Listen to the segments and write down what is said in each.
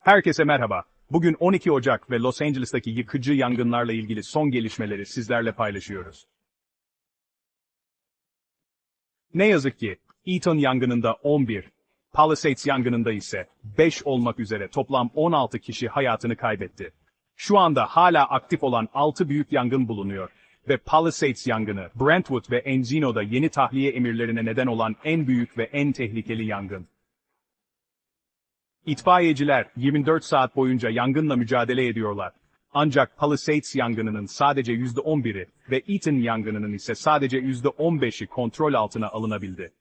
Herkese merhaba. Bugün 12 Ocak ve Los Angeles'taki yıkıcı yangınlarla ilgili son gelişmeleri sizlerle paylaşıyoruz. Ne yazık ki, Eaton yangınında 11, Palisades yangınında ise 5 olmak üzere toplam 16 kişi hayatını kaybetti. Şu anda hala aktif olan 6 büyük yangın bulunuyor ve Palisades yangını, Brentwood ve Encino'da yeni tahliye emirlerine neden olan en büyük ve en tehlikeli yangın. İtfaiyeciler 24 saat boyunca yangınla mücadele ediyorlar. Ancak Palisades yangınının sadece %11'i ve Eaton yangınının ise sadece %15'i kontrol altına alınabildi.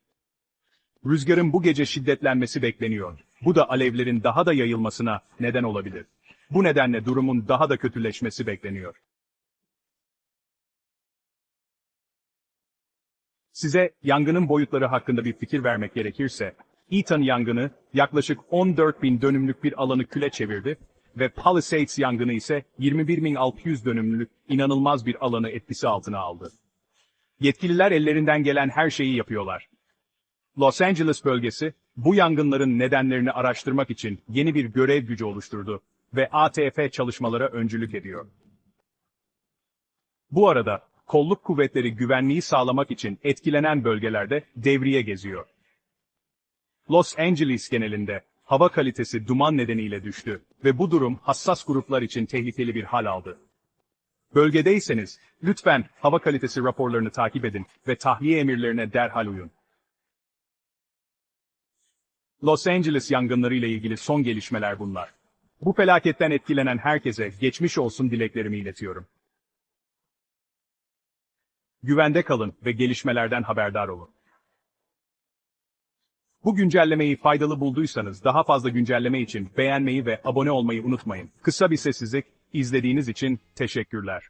Rüzgarın bu gece şiddetlenmesi bekleniyor. Bu da alevlerin daha da yayılmasına neden olabilir. Bu nedenle durumun daha da kötüleşmesi bekleniyor. Size yangının boyutları hakkında bir fikir vermek gerekirse, Eaton yangını yaklaşık 14 bin dönümlük bir alanı küle çevirdi ve Palisades yangını ise 21.600 dönümlük inanılmaz bir alanı etkisi altına aldı. Yetkililer ellerinden gelen her şeyi yapıyorlar. Los Angeles bölgesi, bu yangınların nedenlerini araştırmak için yeni bir görev gücü oluşturdu ve ATF çalışmalara öncülük ediyor. Bu arada, kolluk kuvvetleri güvenliği sağlamak için etkilenen bölgelerde devriye geziyor. Los Angeles genelinde hava kalitesi duman nedeniyle düştü ve bu durum hassas gruplar için tehlikeli bir hal aldı. Bölgedeyseniz, lütfen hava kalitesi raporlarını takip edin ve tahliye emirlerine derhal uyun. Los Angeles yangınları ile ilgili son gelişmeler bunlar. Bu felaketten etkilenen herkese geçmiş olsun dileklerimi iletiyorum. Güvende kalın ve gelişmelerden haberdar olun. Bu güncellemeyi faydalı bulduysanız daha fazla güncelleme için beğenmeyi ve abone olmayı unutmayın. Kısa bir sessizlik, izlediğiniz için teşekkürler.